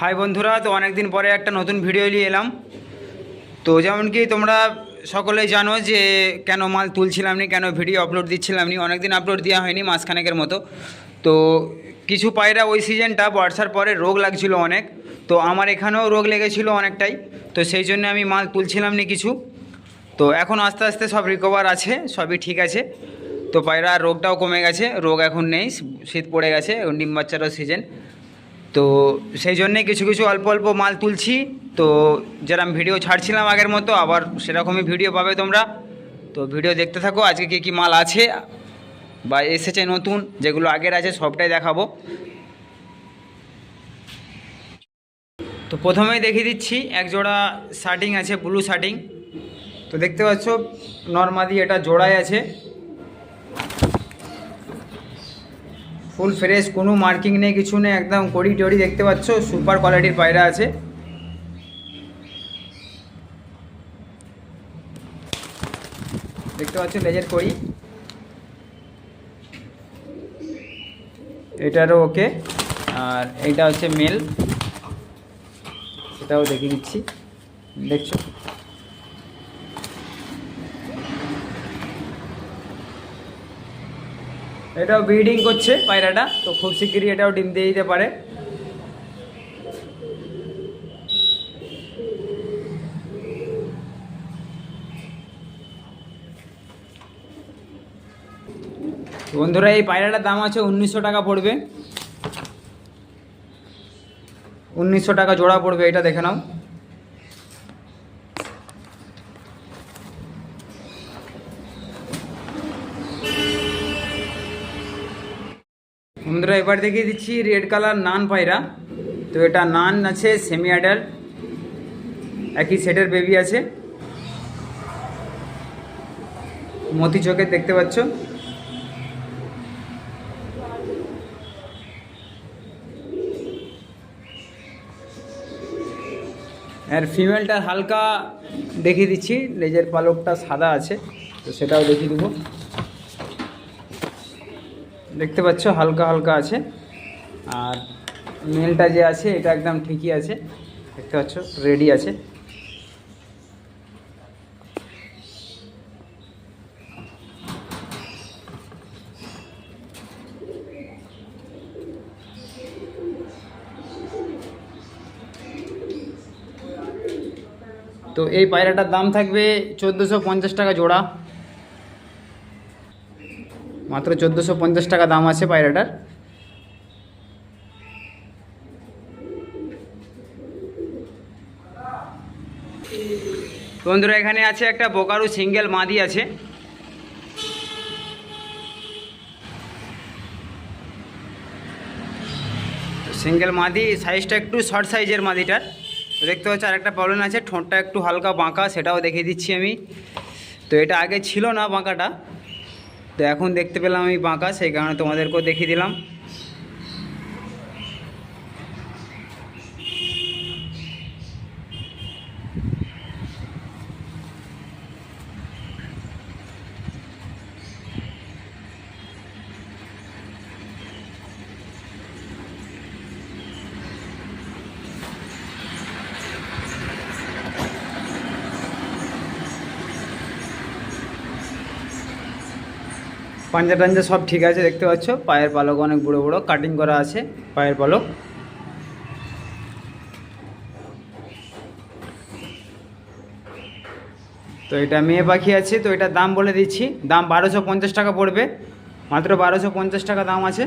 High বন্ধুরা, তো অনেক দিন পরে একটা নতুন ভিডিও নিয়ে এলাম। তো যেমন কি তোমরা সকলেই জানো যে কেন মাল তুলছিলাম নি, কেন ভিডিও আপলোড দিচ্ছিলাম নি অনেক দিন আপলোড দেওয়া হয়নি মাসখানেকের মতো। তো কিছু পায়রা ওই সিজনটা বর্ষার পরে রোগ লাগছিল অনেক, তো আমার এখানেও রোগ লেগেছিল অনেকটাই। তো সেই জন্য আমি মাল তুলছিলাম নি কিছু। তো এখন আস্তে আস্তে সব রিকভার আছে, সবই ঠিক আছে। তো পায়রা রোগটাও কমে গেছে, রোগ এখন নেই, শীত পড়ে গেছে ডিম বাচ্চারও সিজন তো সেই জন্যে কিছু কিছু অল্প অল্প মাল তুলছি। তো যেরকম ভিডিও ছাড়ছিলাম আগের মতো, আবার সেরকমই ভিডিও পাবে তোমরা। তো ভিডিও দেখতে থাকো, আজকে কী কী মাল আছে, বা এসেছে নতুন, যেগুলো আগের আছে সবটাই দেখাবো। তো প্রথমেই দেখিয়ে দিচ্ছি, এক জোড়া শার্টিং আছে, ব্লু শার্টিং। তো দেখতে পাচ্ছ, নর্মাদি এটা জোড়াই আছে। ফুল ফ্রেশ, কোনো মার্কিং নেই, কিছু নেই, একদম কড়ি টড়ি দেখতে পাচ্ছ, সুপার কোয়ালিটির পায়রা আছে। দেখতে পাচ্ছ, লেজের কড়ি। এটারও ওকে, আর এইটা হচ্ছে মেল। সেটাও দেখিয়ে দিচ্ছি। দেখছ? এটাও ব্রিডিং করছে পায়রাটা, তো খুব শিগগিরই এটাও ডিম দিয়ে দিতে পারে। বন্ধুরা, এই পায়রাটার দাম আছে উনিশশো টাকা পড়বে। উনিশশো টাকা জোড়া পড়বে, এটা দেখে নাও। বন্ধুরা এবার দেখিয়ে দিচ্ছি রেড কালার নান পায়রা। তো এটা নান আছে সেমি অ্যাডাল্ট একই সেটের বেবি আছে। মতি চোখে দেখতে পাচ্ছ? আর ফিমেলটা হালকা দেখিয়ে দিচ্ছি লেজের পালকটা সাদা আছে, তো সেটাও দেখিয়ে দেবো। দেখতে পাচ্ছ, হালকা হালকা আছে। আর মেলটা যে আছে, এটা একদম ঠিকই আছে। দেখতে পাচ্ছ রেডি আছে। তো এই পায়রাটার দাম থাকবে চোদ্দোশো টাকা জোড়া। মাত্র চোদ্দোশো পঞ্চাশ টাকা দাম আছে পায়রাটার। বন্ধুরা, এখানে আছে একটা বোকারু সিঙ্গেল মাদি আছে। সিঙ্গেল মাদি, সাইজটা একটু শর্ট সাইজের মাদিটার। দেখতে পাচ্ছি আর একটা প্রবলেম আছে, ঠোঁটটা একটু হালকা বাঁকা, সেটাও দেখিয়ে দিচ্ছি আমি। তো এটা আগে ছিল না বাঁকাটা। তো এখন দেখতে পেলাম আমি বাঁকা সেই কারণে তোমাদেরকেও দেখিয়ে দিলাম। পাঞ্জা টাঞ্জা সব ঠিক আছে, দেখতে পাচ্ছ? পায়ের পালক অনেক বড় বড় কাটিং করা আছে পায়ের পালক। তো এটা মেয়ে পাখি আছে, তো এটার দাম বলে দিচ্ছি। দাম বারোশো পঞ্চাশ টাকা পড়বে, মাত্র বারোশো পঞ্চাশ টাকা দাম আছে।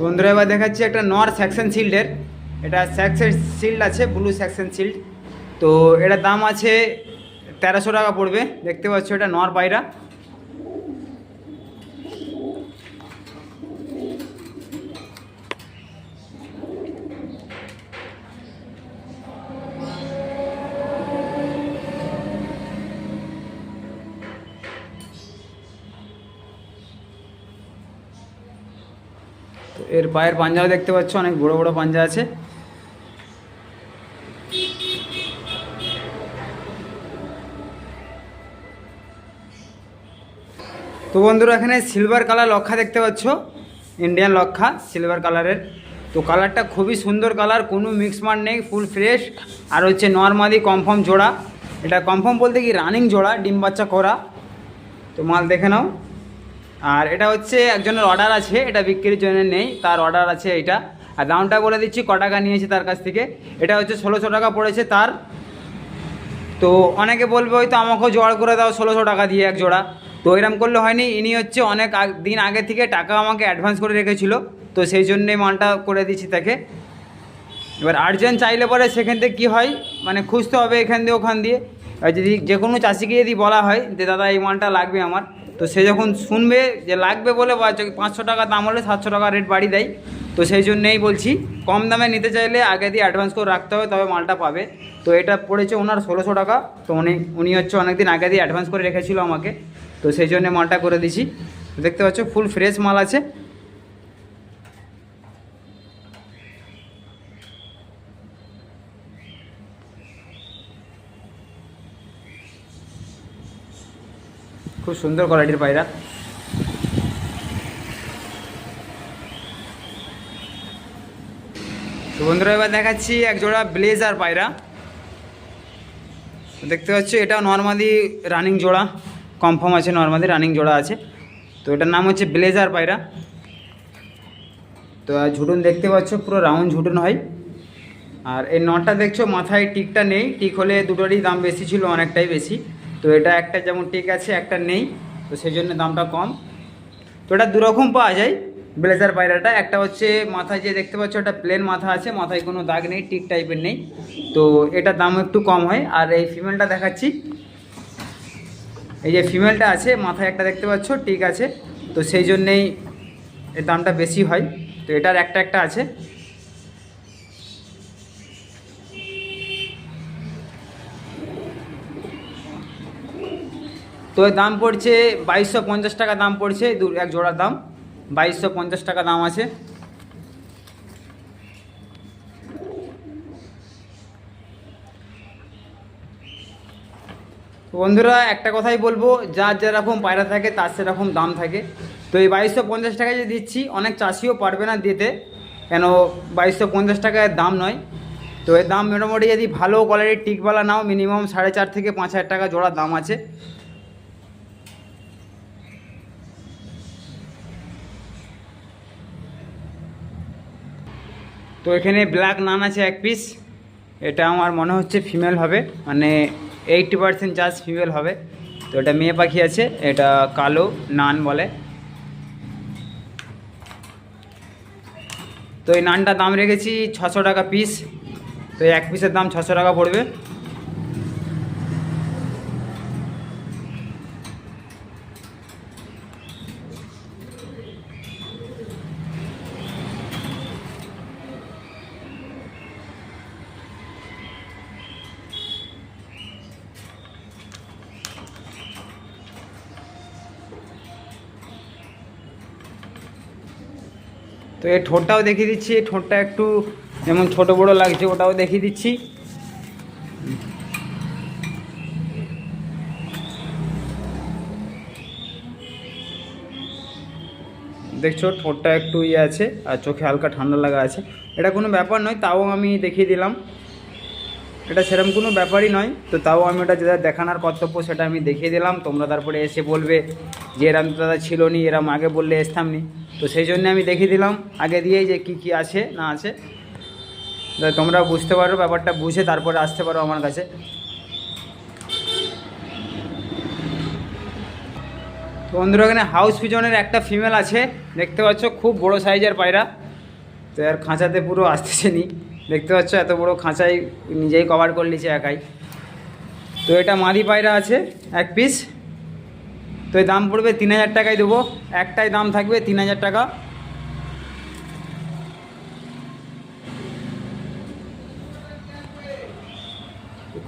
বন্ধুরা, এবার দেখাচ্ছি একটা নর সেকশন শিল্ডের। এটা সেকশন শিল্ড আছে, ব্লু সেকশন শিল্ড। তো এটার দাম আছে তেরোশো টাকা পড়বে। দেখতে পাচ্ছ এটা নর পায়রা। এর পায়ের পাঞ্জাও দেখতে পাচ্ছ, অনেক বড় বড় পাঞ্জা আছে। তো বন্ধুরা, এখানে সিলভার কালার লক্ষা দেখতে পাচ্ছ। ইন্ডিয়ান লক্ষা সিলভার কালারের তো কালারটা খুবই সুন্দর কালার কোনো মিক্স মার নেই ফুল ফ্রেশ আর হচ্ছে নর্মালি কনফার্ম জোড়া। এটা কনফার্ম বলতে কি রানিং জোড়া, ডিম বাচ্চা করা। তো মাল দেখে নাও। আর এটা হচ্ছে একজনের অর্ডার আছে, এটা বিক্রির জন্য নেই, তার অর্ডার আছে এটা আর দামটা বলে দিচ্ছি, ক টাকা নিয়েছে তার কাছ থেকে। এটা হচ্ছে ষোলোশো টাকা পড়েছে তার। তো অনেকে বলবে হয়তো আমাকেও জোগাড় করে দাও, ষোলোশো টাকা দিয়ে এক জোড়া। তো এরম করলে হয়নি। ইনি হচ্ছে অনেক দিন আগে থেকে টাকা আমাকে অ্যাডভান্স করে রেখেছিল। তো সেই জন্যে মালটা করে দিচ্ছি তাকে। এবার আর্জেন্ট চাইলে পরে সেখান থেকে কী হয়? মানে খুঁজতে হবে এখান দিয়ে ওখান দিয়ে। আর যদি যে কোনো চাষিকে যদি বলা হয় যে, দাদা, এই মালটা লাগবে আমার। তো সে যখন শুনবে যে, লাগবে বলে পাঁচশো টাকা দাম হলে সাতশো টাকা রেট বাড়ি দেয়। তো সেই জন্যেই বলছি, কম দামে নিতে চাইলে আগে দিয়ে অ্যাডভান্স করে রাখতে হবে, তবে মালটা পাবে। তো এটা পড়েছে ওনার ষোলোশো টাকা। তো উনি উনি হচ্ছে অনেকদিন আগে দিয়ে অ্যাডভান্স করে রেখেছিল আমাকে। তো সেই জন্য মালটা করে দিছি দেখতে পাচ্ছ ফুল ফ্রেশ মাল আছে। খুব সুন্দর কোয়ালিটির পায়রা। তো এবার দেখাচ্ছি এক জোড়া ব্লেজার পায়রা। দেখতে পাচ্ছ এটা নর্মালি রানিং জোড়া। কনফার্ম আছে নর্মালি, রানিং জোড়া আছে। তো এটার নাম হচ্ছে ব্লেজার পায়রা। তো ঝুটুন দেখতে পাচ্ছ, পুরো রাউন্ড ঝুটুন হয়। আর এই নটটা দেখছ, মাথায় টিকটা নেই। টিক হলে দুটোরই দাম বেশি ছিল, অনেকটাই বেশি। তো এটা একটা যেমন টিক আছে, একটা নেই। তো সেই জন্য দামটা কম। তো এটা দুরকম পাওয়া যায়, ব্লেজার পায়রাটা। একটা হচ্ছে মাথায় যে দেখতে পাচ্ছ এটা প্লেন মাথা আছে, মাথায় কোনো দাগ নেই, টিক টাইপের নেই। তো এটার দাম একটু কম হয়। আর এই ফিমেলটা দেখাচ্ছি এই যে ফিমেলটা আছে, মাথায় একটা দেখতে পাচ্ছ টিক আছে। তো সেই জন্যেই এর দামটা বেশি হয়। তো এটার একটা একটা আছে। তো এর দাম পড়ছে বাইশশো টাকা দাম পড়ছে, দু, এক জোড়ার দাম। বাইশশো টাকা দাম আছে। বন্ধুরা, একটা কথাই বলব, যার যেরকম পায়রা থাকে, তার সেরকম দাম থাকে। তো এই বাইশশো পঞ্চাশ টাকায় যে দিচ্ছি, অনেক চাষিও পারবে না দিতে, কেন বাইশশো পঞ্চাশ টাকায় দাম নয়। তো এর দাম মোটামুটি যদি ভালো কোয়ালিটির টিকওয়ালা নাও মিনিমাম সাড়ে চার থেকে পাঁচ হাজার টাকা জোড়ার দাম আছে। তো এখানে ব্ল্যাক নান আছে এক পিস এটা আমার মনে হচ্ছে ফিমেল হবে মানে এইটটি পার্সেন্ট চার্জ ফিমেল হবে। তো এটা মেয়ে পাখি আছে, এটা কালো, নান বলে। তো এই নানটার দাম রেখেছি ছশো টাকা পিস তো এক পিসের দাম ছশো টাকা পড়বে। এই ঠোঁটটাও দেখিয়ে দিচ্ছি ঠোঁটটা একটু যেমন ছোট বড় লাগছে ওটাও দেখিয়ে দিচ্ছি। দেখছ, ঠোঁটটা একটু ইয়ে আছে আর চোখে হালকা ঠান্ডা লাগা আছে। এটা কোনো ব্যাপার নয়, তাও আমি দেখিয়ে দিলাম। এটা সেরকম কোনো ব্যাপারই নয়, তো তাও আমি ওটা যেটা দেখানোর কর্তব্য সেটা আমি দেখিয়ে দিলাম। তোমরা তারপরে এসে বলবে যে, এরম দাদা ছিল নি, এরম আগে বললে আসতাম নি। তো সেই জন্য আমি দেখিয়ে দিলাম, আগে দিয়েই যে কি কি আছে, না আছে। তোমরা বুঝতে পারো, ব্যাপারটা বুঝে তারপরে আসতে পারো আমার কাছে। তো বন্ধুরা, এখানে হাউস পিজনের একটা ফিমেল আছে, দেখতে পাচ্ছ খুব বড় সাইজের পায়রা। তো এর খাঁচাতে পুরো আসতেছে নি। দেখতে পাচ্ছ এত বড় খাঁচাই নিজেই কভার করে নিয়েছে একাই। তো এটা মাদি পায়রা আছে, এক পিস তো এই দাম পড়বে তিন হাজার টাকায় দেবো। একটাই দাম থাকবে তিন হাজার টাকা।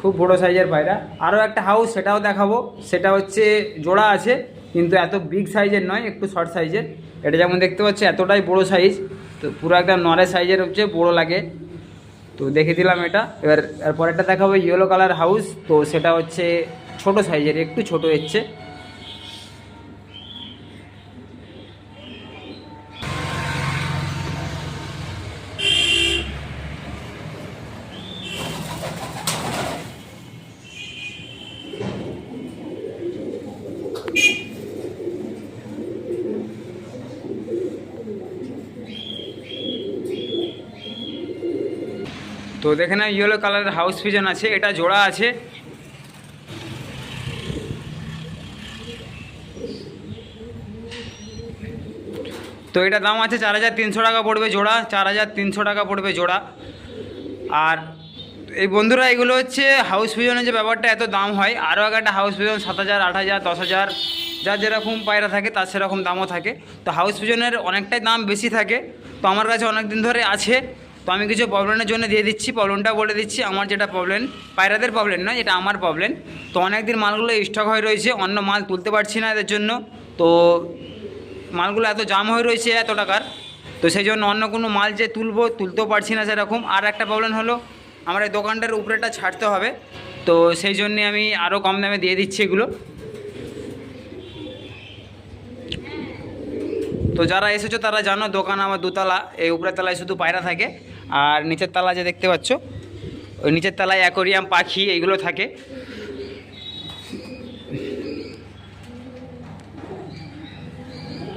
খুব বড় সাইজের পায়রা। আরও একটা হাউস সেটাও দেখাবো। সেটা হচ্ছে জোড়া আছে, কিন্তু এত বিগ সাইজের নয়, একটু শর্ট সাইজের এটা যেমন দেখতে পাচ্ছি, এতটাই বড় সাইজ তো পুরো একদম নরে সাইজের হচ্ছে, বড় লাগে। তো দেখে দিলাম এটা। এবার, এরপরেরটা দেখাবো ইয়েলো কালার হাউস তো সেটা হচ্ছে ছোট সাইজের একটু ছোট হচ্ছে দেখে না ইয়েলো কালারের হাউস পিজন আছে, এটা জোড়া আছে। তো এটা দাম আছে চার হাজার তিনশো টাকা পড়বে জোড়া, চার হাজার তিনশো টাকা পড়বে জোড়া। আর এই বন্ধুরা, এগুলো হচ্ছে হাউস পিজনের যে ব্যাপারটা, এত দাম হয়। আরও এক একটা হাউস পিজন সাত হাজার, আট হাজার, দশ হাজার, যার যেরকম পায়রা থাকে, তার সেরকম দামও থাকে। তো হাউস পিজনের অনেকটাই দাম বেশি থাকে। তো আমার কাছে অনেক দিন ধরে আছে। তো আমি কিছু প্রবলেমের জন্য দিয়ে দিচ্ছি প্রবলেমটা বলে দিচ্ছি। আমার যেটা প্রবলেম, পায়রাদের প্রবলেম নয় এটা আমার প্রবলেম। তো অনেক দিন মালগুলো স্টক হয়ে রয়েছে, অন্য মাল তুলতে পারছি না এদের জন্য। তো মালগুলো এত জাম হয়ে রয়েছে এত টাকার। তো সেই জন্য অন্য কোনো মাল যে তুলবো, তুলতেও পারছি না সেরকম। আর একটা প্রবলেম হলো, আমার এই দোকানটার উপরেটা ছাড়তে হবে। তো সেই জন্যে আমি আরও কম দামে দিয়ে দিচ্ছি এগুলো। তো যারা এসেছ তারা জানো দোকান আমার দোতলা, এই উপরের তলায় শুধু পায়রা থাকে। আর নিচের তলা যে দেখতে পাচ্ছ, ওই নিচের তলায় অ্যাকোরিয়াম, পাখি, এইগুলো থাকে।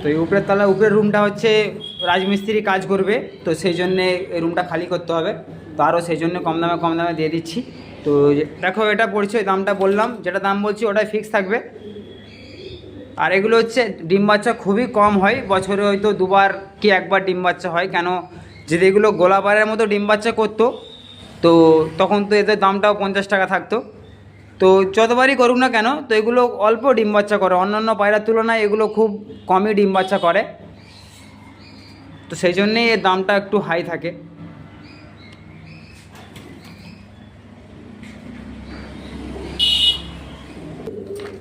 তো এই উপরের তলা, উপরের রুমটা হচ্ছে রাজমিস্ত্রি কাজ করবে, তো সেই জন্যে এই রুমটা খালি করতে হবে। তো আরও সেই জন্য কম দামে কম দামে দিয়ে দিচ্ছি। তো দেখো এটা পড়ছে ওই দামটা বললাম, যেটা দাম বলছি ওটাই ফিক্স থাকবে। আর এগুলো হচ্ছে ডিম বাচ্চা খুবই কম হয়, বছরে হয়তো দুবার কি একবার ডিম বাচ্চা হয়, কেন যদি এগুলো গোলাবারের মতো ডিম বাচ্চা করতো, তো তখন তো এদের দামটাও পঞ্চাশ টাকা থাকতো। তো যতবারই করুক না কেন, তো এগুলো অল্প ডিম বাচ্চা করে। অন্যান্য পায়রার তুলনায় এগুলো খুব কমই ডিম বাচ্চা করে। তো সেই জন্যেই এর দামটা একটু হাই থাকে।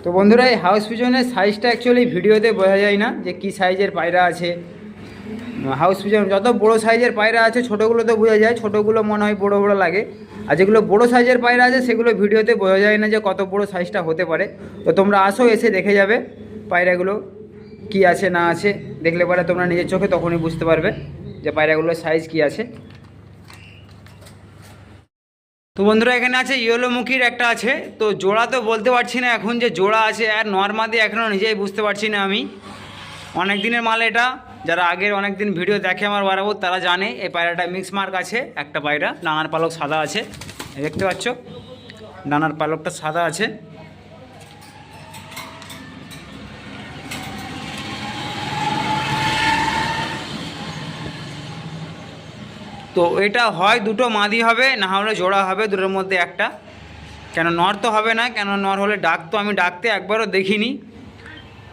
তো বন্ধুরা, এই হাউস পিজনের সাইজটা অ্যাকচুয়ালি ভিডিওতে বোঝা যায় না যে কী সাইজের পায়রা আছে। হাউস পিজন যত বড় সাইজের পায়রা আছে, ছোটোগুলো তো বোঝা যায়, ছোটোগুলো মনে হয় বড় বড় লাগে। আর যেগুলো বড় সাইজের পায়রা আছে, সেগুলো ভিডিওতে বোঝা যায় না যে কত বড় সাইজটা হতে পারে। তো তোমরা আসো, এসে দেখে যাবে পায়রাগুলো কি আছে, না আছে। দেখলে পরে তোমরা নিজের চোখে তখনই বুঝতে পারবে যে পায়রাগুলোর সাইজ কি আছে। তো বন্ধুরা, এখানে আছে ইয়েলো মুখির একটা আছে। তো জোড়া তো বলতে পারছি না এখন যে জোড়া আছে, আর নর্মাদি এখনও নিজেই বুঝতে পারছি না আমি। অনেক দিনের মাল এটা। যারা আগের অনেক দিন ভিডিও দেখে আমার বাড়াবো, তারা জানে এই পায়রাটা মিক্স মার্ক আছে, একটা পায়রা ডানার পালক সাদা আছে দেখতে পাচ্ছ? ডানার পালকটা সাদা আছে। তো এটা হয় দুটো মাদি হবে, না হলে জোড়া হবে, দুটোর মধ্যে একটা। কেন নর তো হবে না, কেন নর হলে ডাক তো আমি ডাকতে একবারও দেখিনি।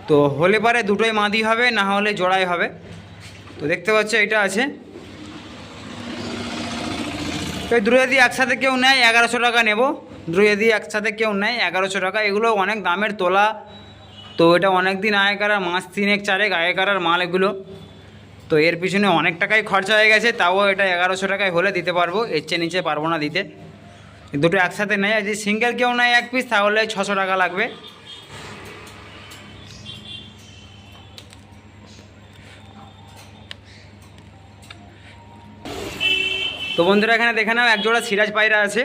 তো হলে পারে দুটোই মাদি হবে, না হলে জোড়াই হবে। তো দেখতে পাচ্ছ এটা আছে। তো দুটো একসাথে কেউ নেয়, এগারোশো টাকা নেব। দুটো একসাথে কেউ নেয়, এগারোশো টাকা। এগুলো অনেক দামের তোলা। তো এটা অনেক দিন আগেকার মাস তিনেক চারেক আগেকার মাল এগুলো তো এর পিছনে অনেক টাকাই খরচা হয়ে গেছে, তাও এটা এগারোশো টাকায় হলে দিতে পারব, এর চেয়ে নিচে পারব না দিতে। দুটো একসাথে নেয় যদি সিঙ্গেল কেউ নেয় এক পিস তাহলে ছশো টাকা লাগবে। তো বন্ধুরা, এখানে দেখে নাও এক জোড়া সিরাজ পায়রা আছে।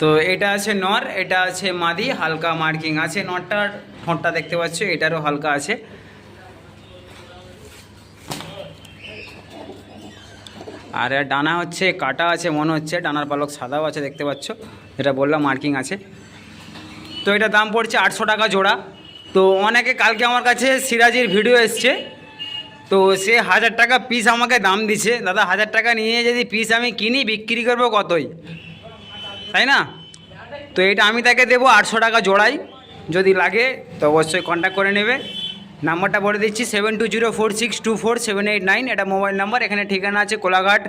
তো এটা আছে নর, এটা আছে মাদি, হালকা মার্কিং আছে। নরটার ঠোঁটটা দেখতে পাচ্ছ, এটারও হালকা আছে। আর ডানা হচ্ছে, কাটা আছে, মনে হচ্ছে। ডানার পালক সাদাও আছে, দেখতে পাচ্ছ। যেটা বললাম, মার্কিং আছে। তো এটা দাম পড়ছে আটশো টাকা জোড়া। তো অনেকে কালকে আমার কাছে সিরাজের ভিডিও এসছে। তো সে হাজার টাকা পিস আমাকে দাম দিছে। দাদা, হাজার টাকা নিয়ে যদি পিস আমি কিনি, বিক্রি করব কতই? তাই না? তো এটা আমি তাকে দেবো আটশো টাকা জোড়াই। যদি লাগে, তো অবশ্যই কন্ট্যাক্ট করে নেবে। নাম্বারটা বলে দিচ্ছি seven two zero four six two four seven eight nine এটা মোবাইল নাম্বার এখানে ঠিকানা আছে কোলাঘাট,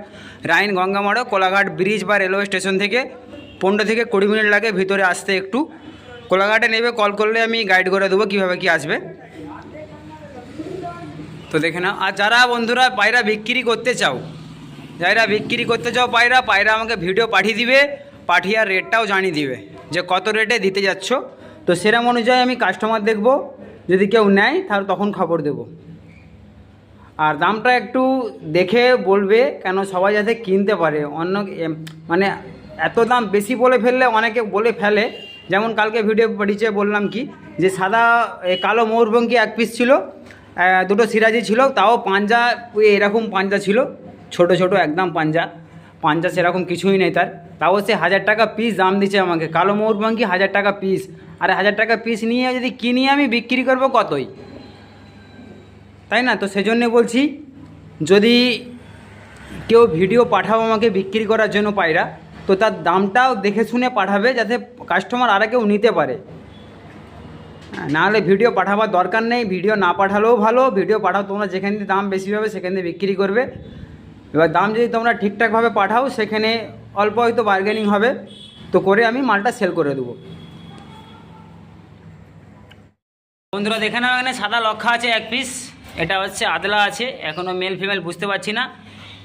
রাইন গঙ্গামাড়ো কোলাঘাট ব্রিজ বা রেলওয়ে স্টেশন থেকে। পনেরো থেকে কুড়ি মিনিট লাগে ভিতরে আসতে একটু। কোলাঘাটে নেবে কল করলে আমি গাইড করে দেবো কীভাবে কি আসবে। তো দেখে নাও। আর যারা বন্ধুরা পায়রা বিক্রি করতে চাও, যারা বিক্রি করতে চাও পায়রা পায়রা আমাকে ভিডিও পাঠিয়ে দিবে, পাঠিয়ে আর রেটটাও জানিয়ে দিবে যে কত রেটে দিতে যাচ্ছ। তো সেরকম অনুযায়ী আমি কাস্টমার দেখব, যদি কেউ নেয় তাহলে তখন খবর দেব। আর দামটা একটু দেখে বলবে, কেন সবাই যাতে কিনতে পারে। অন্য মানে এত দাম বেশি বলে ফেললে অনেকে বলে ফেলে। যেমন কালকে ভিডিও পাঠিয়েছে, বললাম কি? যে সাদা কালো ময়ূরভঙ্গি এক পিস ছিল দুটো সিরাজি ছিল, তাও পাঞ্জা এরকম পাঞ্জা ছিল, ছোট ছোট একদম পাঞ্জা। পাঞ্জা সেরকম কিছুই নেই তার। তাও সে হাজার টাকা পিস দাম দিচ্ছে আমাকে। কালো ময়ূরপঙ্খী হাজার টাকা পিস আর হাজার টাকা পিস নিয়ে যদি কিনি আমি, বিক্রি করব কতই? তাই না? তো সেজন্যে বলছি, যদি কেউ ভিডিও পাঠাও আমাকে বিক্রি করার জন্য পায়রা, তো তার দামটাও দেখে শুনে পাঠাবে, যাতে কাস্টমার আর কেউ নিতে পারে। নাহলে ভিডিও পাঠাবার দরকার নেই, ভিডিও না পাঠালেও ভালো, ভিডিও পাঠাও, তোমরা যেখান দিয়ে দাম বেশি হবে সেখান দিয়ে বিক্রি করবে। এবার দাম যদি তোমরা ঠিকঠাকভাবে পাঠাও, সেখানে অল্প হয়তো বার্গেনিং হবে, তো করে আমি মালটা সেল করে দেবো। বন্ধুরা, দেখে নাও, এখানে সাদা লক্ষা আছে এক পিস এটা হচ্ছে আদলা আছে এখনও মেল ফিমেল বুঝতে পারছি না।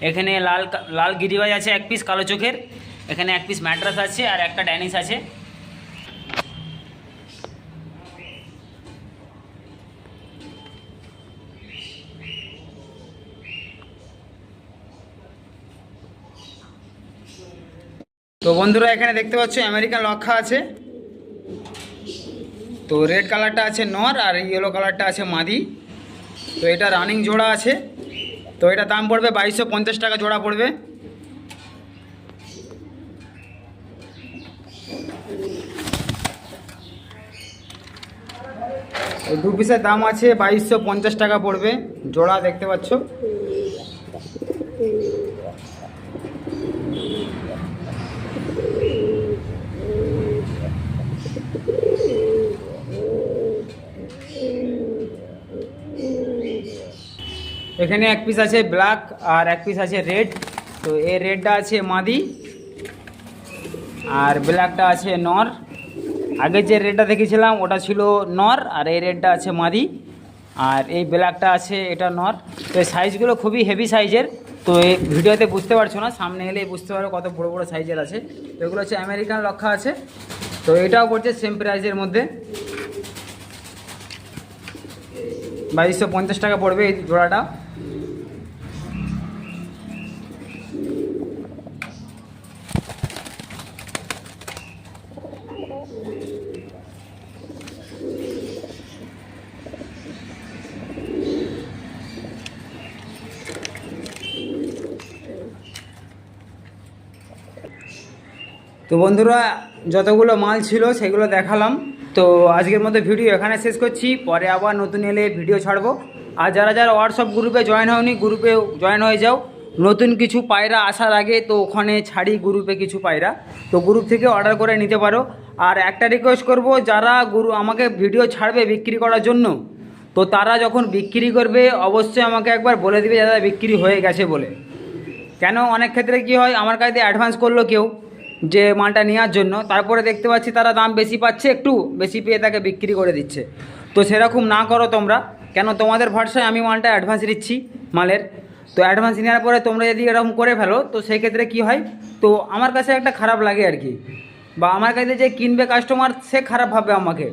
এখানে লাল লাল গিরিবাজ আছে এক পিস কালো চোখের, এখানে এক পিস ম্যাট্রাস আছে, আর একটা ড্যানিস আছে। তো বন্ধুরা, এখানে দেখতে পাচ্ছ আমেরিকান লক্ষা আছে। তো রেড কালারটা আছে নর আর ইয়েলো কালারটা আছে মাদি। তো এটা রানিং জোড়া আছে। তো এটা দাম পড়বে বাইশশো পঞ্চাশ টাকা জোড়া পড়বে। দু পিসের দাম আছে বাইশশো টাকা পড়বে। জোড়া দেখতে পাচ্ছ। এখানে এক পিস আছে ব্ল্যাক আর এক পিস আছে রেড তো এই রেডটা আছে মাদি আর ব্ল্যাকটা আছে নর। আগে যে রেডটা দেখেছিলাম, ওটা ছিল নর আর এই রেডটা আছে মাদি। আর এই ব্ল্যাকটা আছে, এটা নর। তো এই সাইজগুলো খুবই হেভি সাইজের তো এই ভিডিওতে বুঝতে পারছ না, সামনে এলেই বুঝতে পারো কত বড় বড় সাইজের আছে। তো এগুলো হচ্ছে আমেরিকান লক্ষা আছে। তো এটাও পড়ছে সেম প্রাইজের মধ্যে। বাইশশো পঞ্চাশ টাকা পড়বে এই জোড়াটা। তো বন্ধুরা যতগুলো মাল ছিল সেগুলো দেখালাম। তো আজকের মতো ভিডিও এখানে শেষ করছি। পরে আবার নতুন এলে ভিডিও ছাড়বো। আর যারা যারা হোয়াটসঅ্যাপ গ্রুপে জয়েন হয়নি গ্রুপে জয়েন হয়ে যাও। নতুন কিছু পায়রা আসার আগে তো ওখানে ছাড়ি গ্রুপে কিছু পায়রা। তো গ্রুপ থেকে অর্ডার করে নিতে পারো। আর একটা রিকোয়েস্ট করব, যারা গুরু আমাকে ভিডিও ছাড়বে বিক্রি করার জন্য, তো তারা যখন বিক্রি করবে, অবশ্যই আমাকে একবার বলে দিবে যারা বিক্রি হয়ে গেছে বলে। কেন? অনেক ক্ষেত্রে কি হয়, আমার কাছে অ্যাডভান্স করল কেউ। যে মালটা নেওয়ার জন্য, তারপরে দেখতে পাচ্ছি তারা দাম বেশি পাচ্ছে একটু, বেশি পেয়ে তাকে বিক্রি করে দিচ্ছে। তো সেরকম না করো তোমরা, কেন তোমাদের ভরসায় আমি মালটা অ্যাডভান্স দিচ্ছি মালের। তো অ্যাডভান্স নেওয়ার পরে তোমরা যদি এরকম করে ফেলো, তো সেই ক্ষেত্রে কি হয়? তো আমার কাছে একটা খারাপ লাগে আর কি। বা আমার কাছে যে কিনবে কাস্টমার সে খারাপ ভাববে আমাকে।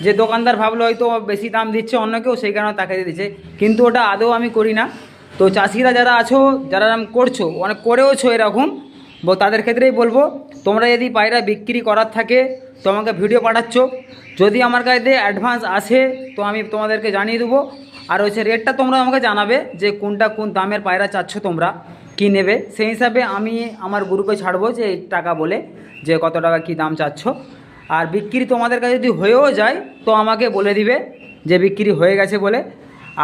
যে দোকানদার ভাবলো হয়তো বেশি দাম দিচ্ছে অন্য কেউ, সেই কারণে তাকে দিচ্ছে। কিন্তু ওটা আদৌ আমি করি না। তো চাষিরা যারা আছো, যারা করছ, অনেক করেওছো এরকম তাদের ক্ষেত্রেই বলব, তোমরা যদি পায়রা বিক্রি করার থাকে তোমাকে ভিডিও পাঠাচ্ছ। যদি আমার কাছে অ্যাডভান্স আসে, তো আমি তোমাদেরকে জানিয়ে দেবো। আর হচ্ছে রেটটা তোমরা আমাকে জানাবে যে কোনটা কোন দামের পায়রা চাচ্ছ তোমরা, কি নেবে। সেই হিসাবে আমি আমার গ্রুপে ছাড়বো যে টাকা বলে যে কত টাকা কি দাম চাচ্ছ। আর বিক্রি তোমাদের কাছে যদি হয়েও যায়, তো আমাকে বলে দিবে যে বিক্রি হয়ে গেছে বলে।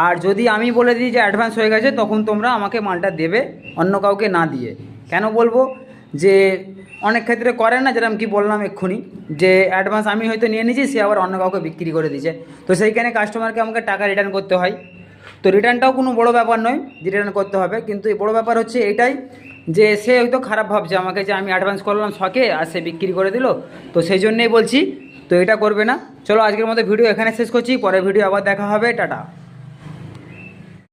আর যদি আমি বলে দিই যে অ্যাডভান্স হয়ে গেছে, তখন তোমরা আমাকে মালটা দেবে, অন্য কাউকে না দিয়ে। কেন বলব? যে অনেক ক্ষেত্রে করে না, যেরকম কি বললাম এক্ষুনি, যে অ্যাডভান্স আমি হয়তো নিয়ে নিয়েছি, সে আবার অন্য কাউকে বিক্রি করে দিয়েছে। তো সেইখানে কাস্টমারকে আমাকে টাকা রিটার্ন করতে হয়। তো রিটার্নটাও কোনো বড় ব্যাপার নয় রিটার্ন করতে হবে। কিন্তু বড় ব্যাপার হচ্ছে এটাই যে সে হয়তো খারাপ ভাবছে, আমাকে যে আমি অ্যাডভান্স করলাম শখে, আর সে বিক্রি করে দিল। তো সেই জন্যেই বলছি, তো এটা করবে না। চলো আজকের মতো ভিডিও এখানে শেষ করছি, পরের ভিডিও আবার দেখা হবে। টাটা।